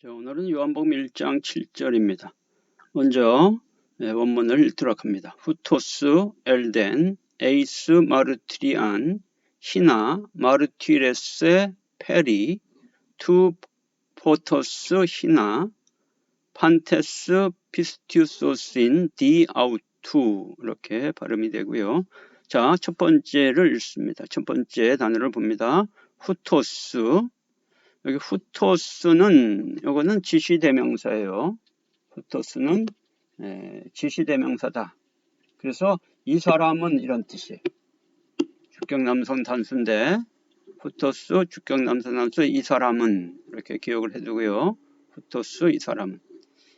자, 오늘은 요한복음 1장 7절입니다. 먼저 네, 원문을 읽도록 합니다. 후토스, 엘덴, 에이스, 마르트리안, 히나, 마르티레세, 페리, 투 포터스, 히나, 판테스, 피스티우소신, 디 아우투 이렇게 발음이 되고요. 자, 첫 번째를 읽습니다. 첫 번째 단어를 봅니다. 후토스, 여기 후토스는 요거는 지시대명사예요. 후토스는 예, 지시대명사다. 그래서 이 사람은 이런 뜻이에요. 주격남성 단수인데 후토스 주격남성 단수 이 사람은 이렇게 기억을 해두고요. 후토스 이 사람은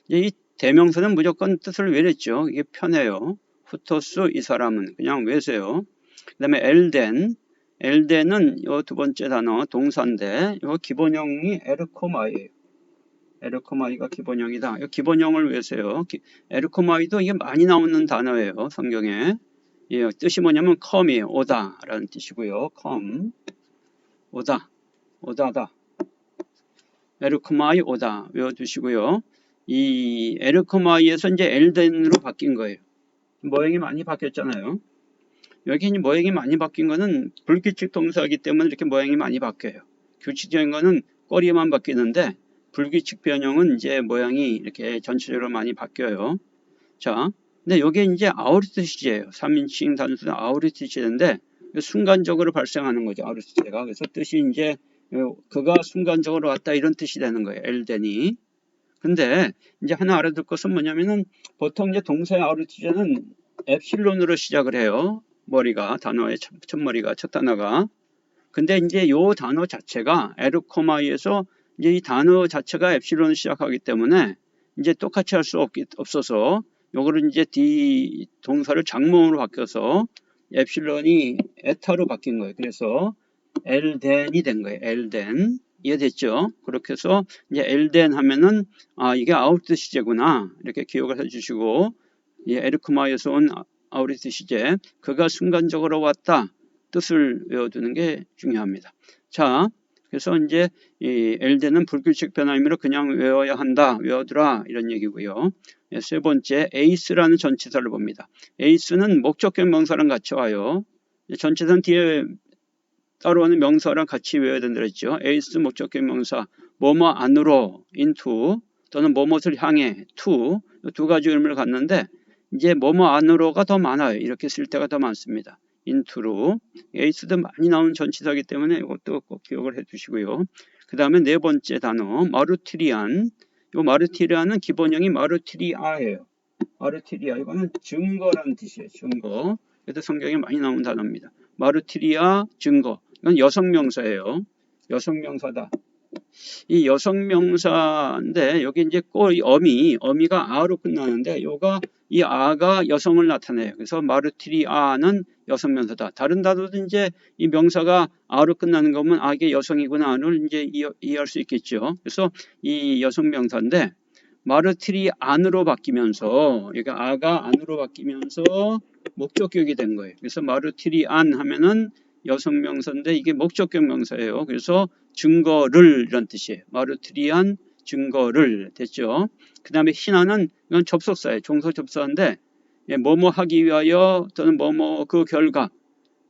이 대명사는 무조건 뜻을 외랬죠. 이게 편해요. 후토스 이 사람은 그냥 외세요. 그 다음에 엘덴 엘덴은 이두 번째 단어 동사인데 이 기본형이 에르코마이에요. 에르코마이가 기본형이다. 이 기본형을 외세요. 에르코마이도 이게 많이 나오는 단어예요. 성경에. 예, 뜻이 뭐냐면 컴이에요. 오다라는 뜻이고요. 컴 오다 오다다. 에르코마이 오다 외워두시고요. 이 에르코마이에서 이제 엘덴으로 바뀐 거예요. 모양이 많이 바뀌었잖아요. 여기 모양이 많이 바뀐 거는 불규칙 동사이기 때문에 이렇게 모양이 많이 바뀌어요. 규칙적인 거는 꼬리만 바뀌는데 불규칙 변형은 이제 모양이 이렇게 전체적으로 많이 바뀌어요. 자, 근데 이게 이제 아우리트 시제예요. 3인칭 단수는 아우리트 시제인데 순간적으로 발생하는 거죠. 아우리트 시제가. 그래서 뜻이 이제 그가 순간적으로 왔다 이런 뜻이 되는 거예요. 엘덴이. 근데 이제 하나 알아둘 것은 뭐냐면은 보통 이제 동사의 아우리트 시제는 엡실론으로 시작을 해요. 머리가 단어의 첫, 첫 머리가 첫 단어가 근데 이제 요 단어 자체가 에르코마이에서 이제 이 단어 자체가 엡실론을 시작하기 때문에 이제 똑같이 할 수 없어서 요거를 이제 D 동사를 장모으로 바뀌어서 엡실론이 에타로 바뀐 거예요. 그래서 엘덴이 된 거예요. 엘덴. 이해됐죠? 그렇게 해서 이제 엘덴 하면은 아 이게 아웃드 시제구나 이렇게 기억을 해주시고 이 에르크마에서 온아 우리스 시제 그가 순간적으로 왔다 뜻을 외워두는 게 중요합니다. 자, 그래서 이제 이 엘덴은 불규칙 변화이므로 그냥 외워야 한다, 외워두라 이런 얘기고요. 예, 세 번째 에이스라는 전치사를 봅니다. 에이스는 목적격 명사랑 같이 와요. 전치사는 뒤에 따로 는 명사랑 같이 외워야 된다 그랬죠. 에이스 목적격 명사 뭐뭐 안으로 into 또는 뭐뭇을 향해 to 두 가지 의미를 갖는데 이제 뭐뭐 안으로가 더 많아요. 이렇게 쓸 때가 더 많습니다. 인투로 에이스도 많이 나오는 전치사기 때문에 이것도 꼭 기억을 해 두시고요. 그 다음에 네 번째 단어 마르티리안 이 마르티리안은 기본형이 마르티리아예요. 마르티리아 이거는 증거라는 뜻이에요. 증거. 그래서 성경에 많이 나오는 단어입니다. 마르티리아 증거. 이건 여성 명사예요. 여성 명사다. 이 여성 명사인데 여기 이제 꼴 어미 어미가 아로 끝나는데 요가 이 아가 여성을 나타내요. 그래서 마르티리아는 여성 명사다. 다른 단어도 이제 이 명사가 아로 끝나는 거면 아 이게 여성이구나를 이제 이해할 수 있겠죠. 그래서 이 여성 명사인데 마르티리 안으로 바뀌면서 그러니까 아가 안으로 바뀌면서 목적격이 된 거예요. 그래서 마르티리 안 하면은 여성 명사인데 이게 목적격 명사예요. 그래서 증거를 이런 뜻이에요. 마르트리안 증거를 됐죠. 그 다음에 희나는 이건 접속사예요. 종속 접속사인데 예, 뭐뭐 하기 위하여 또는 뭐뭐 그 결과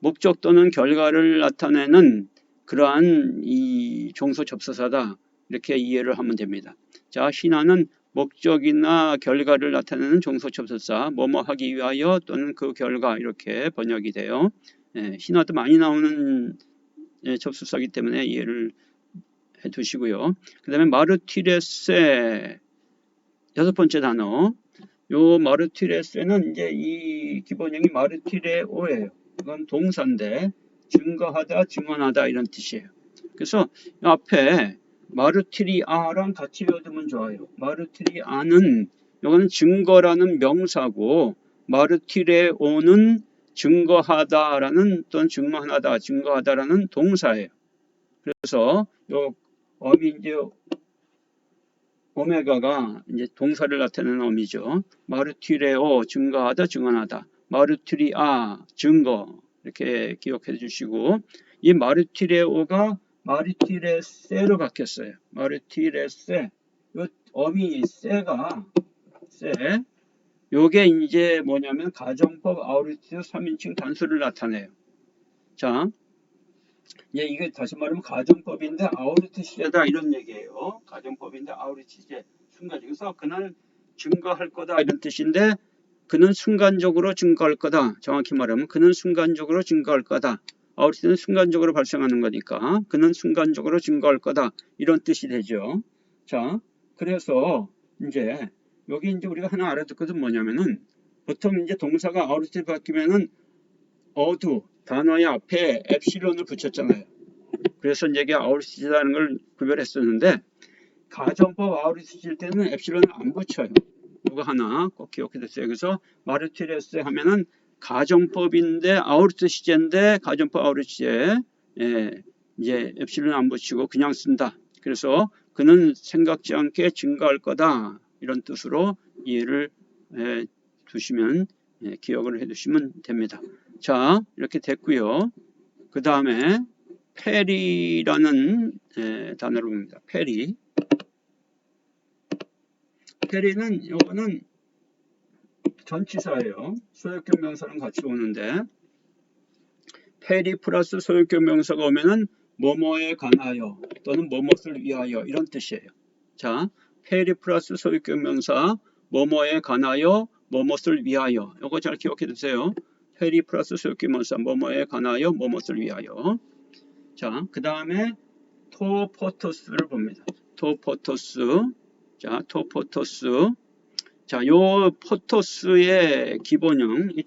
목적 또는 결과를 나타내는 그러한 이 종속 접속사다 이렇게 이해를 하면 됩니다. 자, 희나는 목적이나 결과를 나타내는 종속 접속사 뭐뭐 하기 위하여 또는 그 결과 이렇게 번역이 돼요. 예, 신화도 많이 나오는 예, 접수사기 때문에 이해를 해 두시고요. 그 다음에 마르티레세 여섯 번째 단어 요 마르티레세는 이제 이 기본형이 마르티레오예요. 이건 동사인데 증거하다, 증언하다 이런 뜻이에요. 그래서 앞에 마르티리아랑 같이 외워두면 좋아요. 마르티리아는 이거는 증거라는 명사고 마르티레오는 증거하다라는 또는 증언하다, 증거하다라는 동사예요. 그래서 요 어미 이제 오메가가 이제 동사를 나타내는 어미죠. 마르티레오 증거하다, 증언하다. 마르티리아 증거 이렇게 기억해 주시고 이 마르티레오가 마르티레세로 바뀌었어요. 마르티레세 요 어미 쎄가 쎄 요게 이제 뭐냐면 가정법 아우리트 3인칭 단수를 나타내요. 자, 예, 이게 다시 말하면 가정법인데 아우리트 시제다 이런 얘기예요. 가정법인데 아우리트 시제 순간 여기서 그는 증거할 거다 이런 뜻인데 그는 순간적으로 증거할 거다. 정확히 말하면 그는 순간적으로 증거할 거다. 아우리트는 순간적으로 발생하는 거니까 그는 순간적으로 증거할 거다 이런 뜻이 되죠. 자, 그래서 이제 여기 이제 우리가 하나 알아듣거든 뭐냐면은 보통 이제 동사가 아우리트 바뀌면은 어두 단어의 앞에 엡실론을 붙였잖아요. 그래서 이제 이게 아우리트라는 걸 구별했었는데 가정법 칠 때는 엡실론을 안 붙여요. 이거 하나 꼭 기억해 두세요. 그래서 마르티레스 하면은 가정법인데 아우리트 시제인데 가정법 아우리트 시제 예, 이제 엡실론 안 붙이고 그냥 쓴다. 그래서 그는 생각지 않게 증가할 거다. 이런 뜻으로 이해를 예, 두시면 예, 기억을 해 두시면 됩니다. 자 이렇게 됐고요. 그 다음에 페리라는 예, 단어를 봅니다. 페리 페리는 요거는 전치사예요. 소유격 명사랑 같이 오는데 페리 플러스 소유격 명사가 오면은 뭐뭐에 관하여 또는 뭐뭇을 위하여 이런 뜻이에요. 자, 페리 플러스 소유격 명사 뭐뭐에 관하여 뭐뭇을 위하여 이거 잘 기억해 두세요. 페리 플러스 소유격 명사 뭐뭐에 관하여 뭐뭇을 위하여 자, 그 다음에 토포토스를 봅니다. 토포토스 자, 토포토스 자, 요 포토스의 기본형 이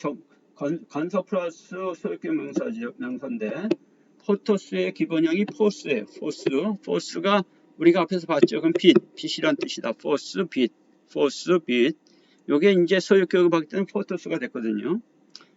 간서 플러스 소유격 명사죠, 명사인데 포토스의 기본형이 포스예요. 포스. 포스가 우리가 앞에서 봤죠. 그럼 빛, 빛이란 뜻이다. 포스, 빛, 포스, 빛. 요게 이제 소유격을 봤을 때는 포토스가 됐거든요.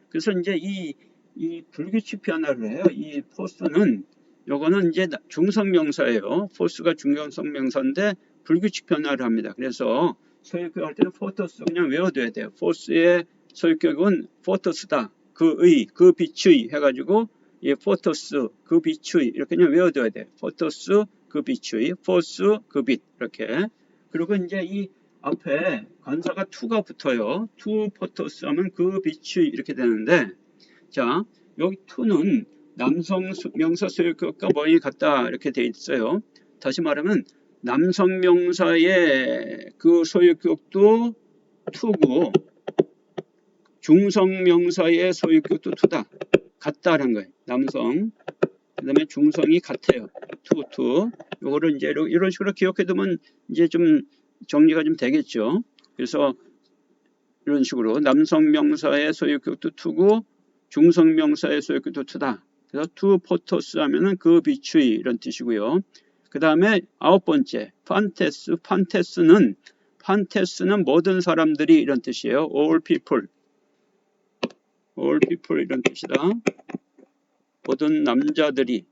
그래서 이제 이, 이 불규칙 변화를 해요. 이 포스는 요거는 이제 중성명사예요. 포스가 중성성 명사인데 불규칙 변화를 합니다. 그래서 소유격 할 때는 포토스 그냥 외워둬야 돼요. 포스의 소유격은 포토스다. 그의, 그 빛의 해가지고 이 포토스, 그 빛의 이렇게 그냥 외워둬야 돼. 포토스, 그 빛의, 포스, 그빛 이렇게. 그리고 이제 이 앞에 관사가 투가 붙어요. 투 포토스 하면 그 빛의 이렇게 되는데 자 여기 투는 남성 명사 소유격과 뭐이 같다 이렇게 돼 있어요. 다시 말하면 남성 명사의 그 소유격도 투고 중성 명사의 소유격도 투다. 같다는 거예요. 남성. 그 다음에 중성이 같아요. 투, 투. 요거를 이제 이런 식으로 기억해 두면 이제 좀 정리가 좀 되겠죠. 그래서 이런 식으로 남성 명사의 소유격도 투고 중성 명사의 소유격도 투다. 그래서 투 포토스 하면은 그 비추이 이런 뜻이고요. 그 다음에 아홉 번째 판테스 판테스는 판테스는 모든 사람들이 이런 뜻이에요. all people all people 이런 뜻이다. 모든 남자들이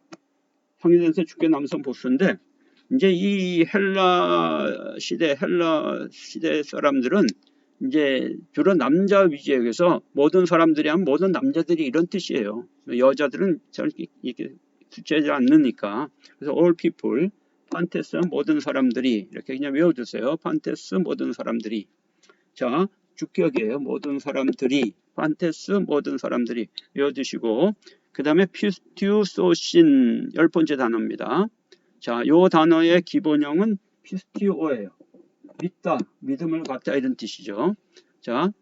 황희전에서 주께 남성 보수인데 이제 이 헬라 시대 헬라 시대 사람들은 이제 주로 남자 위주에 의해서 모든 사람들이 하면 모든 남자들이 이런 뜻이에요. 여자들은 잘 이렇게 숫자지 않으니까 그래서 all people 판테스는 모든 사람들이 이렇게 그냥 외워주세요. 판테스 모든 사람들이 자 주격이에요. 모든 사람들이 판테스 모든 사람들이 외워주시고 그 다음에 피스티우소신 열 번째 단어입니다. 자, 요 단어의 기본형은 피스티오예요. 믿다, 믿음을 갖다 이런 뜻이죠. 자,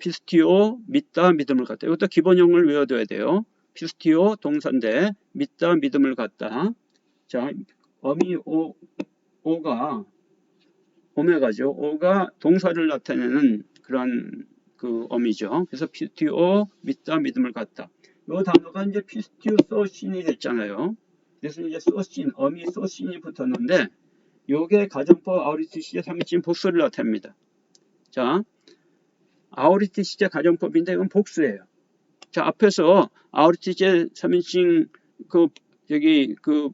피스티오, 믿다, 믿음을 갖다. 이것도 기본형을 외워둬야 돼요. 피스티오 동사인데 믿다, 믿음을 갖다. 자, 어미 오, 오가 오메가죠. 오가 동사를 나타내는 그런 그 어미죠. 그래서 피스티오, 믿다, 믿음을 갖다. 이 단어가 이제 피스티오 소신이 됐잖아요. 그래서 이제 소신, 어미 소신이 붙었는데 요게 가정법 시제 3인칭 복수를 나타냅니다. 자, 아우리트 시제 가정법인데 이건 복수예요. 자, 앞에서 아우리트 시제 3인칭 그 여기 그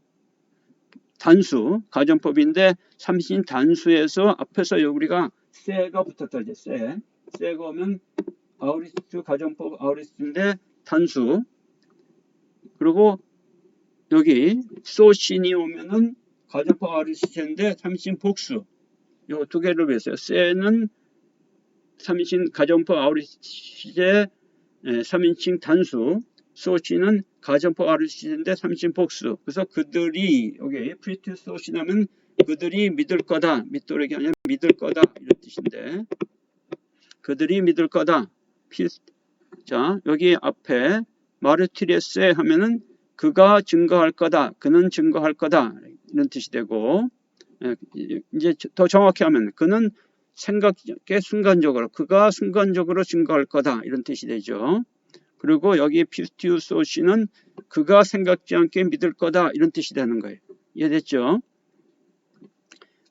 단수 가정법인데 3인칭 단수에서 앞에서 우리가 세가 붙었다 이제 세. 세가 오면 아우리스트 가정법 아우리스트인데 단수 그리고 여기 소신이 오면은 가정법 아우리스트인데 3인 복수 요 두 개를 위해서요. 세는 3인칭 가정법 아우리시제 3인칭 단수, 소시는 가정법 아우리시제인데 3인칭 복수. 그래서 그들이 여기 프리트 소시나면 그들이 믿을 거다. 믿도록이 아니라 믿을 거다. 이런 뜻인데 그들이 믿을 거다. 자 여기 앞에 마르티레스 하면은 그가 증거할 거다. 그는 증거할 거다. 이런 뜻이 되고 예, 이제 더 정확히 하면 그는 생각에 순간적으로 그가 순간적으로 증거할 거다 이런 뜻이 되죠. 그리고 여기 피스티우소시는 그가 생각지 않게 믿을 거다 이런 뜻이 되는 거예요. 이해됐죠?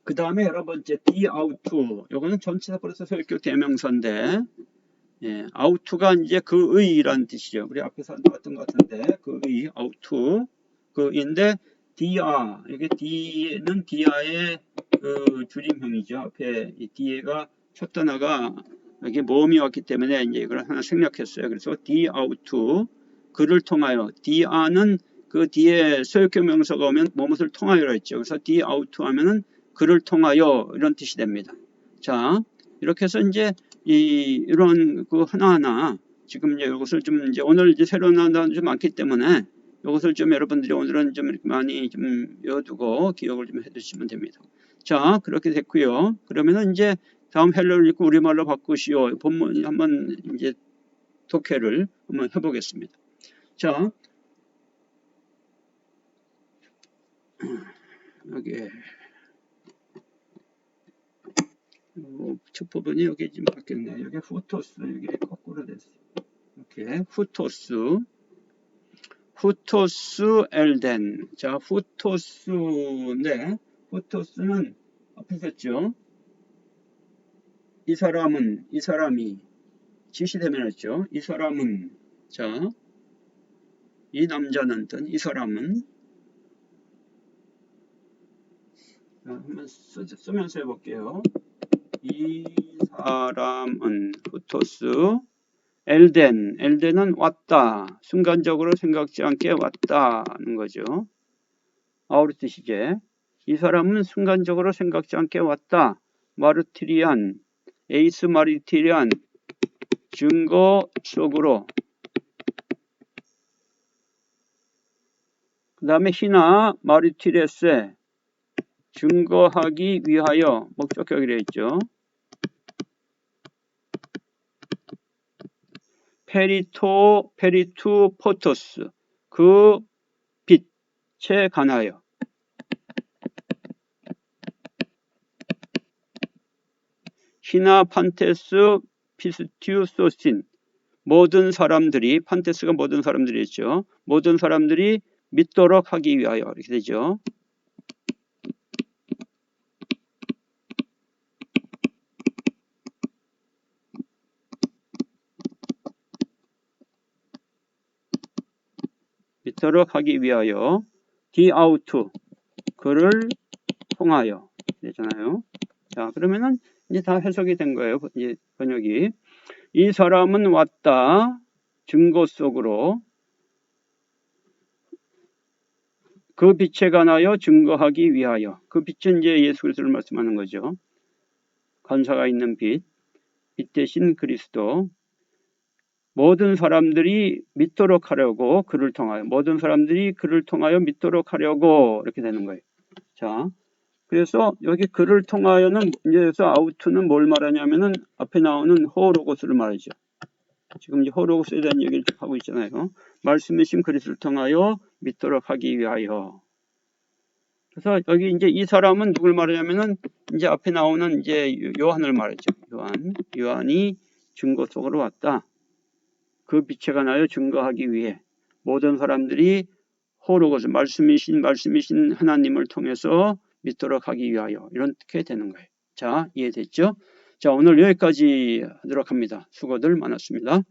그 다음에 여러 번째 디 아우투 요거는 전치사 벌써 소유격 대명사인데 예, 아우투가 이제 그의란 뜻이죠. 우리 앞에서 나왔던 것 같은데 그의 아우투 그인데 디아 이게 디는 디아의 그 줄임형이죠. 앞에 이 디에가 첫 단어가 여기 모음이 왔기 때문에 이제 이걸 하나 생략했어요. 그래서 디아우투 그를 통하여 디아는 그 뒤에 소유격 명사가 오면 뭐뭇을 통하여라 했죠. 그래서 디아우투 하면은 그를 통하여 이런 뜻이 됩니다. 자 이렇게 해서 이제 이 이런 그 하나하나 지금 이제 이것을 좀 이제 오늘 이제 새로운 단어는 좀 많기 때문에 이것을 좀 여러분들이 오늘은 좀 많이 좀 외워두고 기억을 좀 해두시면 됩니다. 자 그렇게 됐고요. 그러면은 이제 다음 헬로를 읽고 우리말로 바꾸시오. 본문 한번 이제 독해를 한번 해보겠습니다. 자 여기 어, 첫 부분이 여기 지금 바뀌었네. 여기 후토스 여기 거꾸로 됐어요. 이렇게 후토스 후토스 엘덴 자 후토스인데 후토스는 앞에 있었죠. 이 사람은 이 사람이 지시대면했죠. 이 사람은 자 이 남자는 이 사람은 자, 한번 쓰, 쓰면서 해볼게요. 이 사람은 후토스 엘덴. 엘덴은 왔다. 순간적으로 생각지 않게 왔다는 거죠. 아우르 뜻이제 이 사람은 순간적으로 생각지 않게 왔다. 마르티리안. 에이스 마르티리안. 증거 속으로. 그 다음에 히나 마르티레스 증거하기 위하여 목적격이라 했죠. 페리토 페리투 포토스 그 빛에 관하여 히나 판테스 피스티우소신 모든 사람들이 판테스가 모든 사람들이었죠. 모든 사람들이 믿도록 하기 위하여 이렇게 되죠. 도록 하기 위하여 디아우트 그를 통하여 되잖아요. 자 그러면은 이제 다 해석이 된 거예요. 이제 번역이 이 사람은 왔다 증거 속으로 그 빛에 관하여 증거하기 위하여 그 빛은 이제 예수 그리스도를 말씀하는 거죠. 관사가 있는 빛, 빛 대신 그리스도 모든 사람들이 믿도록 하려고 그를 통하여 모든 사람들이 그를 통하여 믿도록 하려고 이렇게 되는 거예요. 자, 그래서 여기 그를 통하여는 이제서 아우트는 뭘 말하냐면은 앞에 나오는 호로고스를 말하죠. 지금 이제 호로고스에 대한 얘기를 하고 있잖아요. 말씀이신 그리스를 통하여 믿도록 하기 위하여. 그래서 여기 이제 이 사람은 누굴 말하냐면은 이제 앞에 나오는 이제 요한을 말하죠. 요한, 요한이 증거 속으로 왔다. 그 빛에 관하여 증거하기 위해 모든 사람들이 호로고스 말씀이신 말씀이신 하나님을 통해서 믿도록 하기 위하여 이렇게 되는 거예요. 자 이해됐죠? 자 오늘 여기까지 하도록 합니다. 수고들 많았습니다.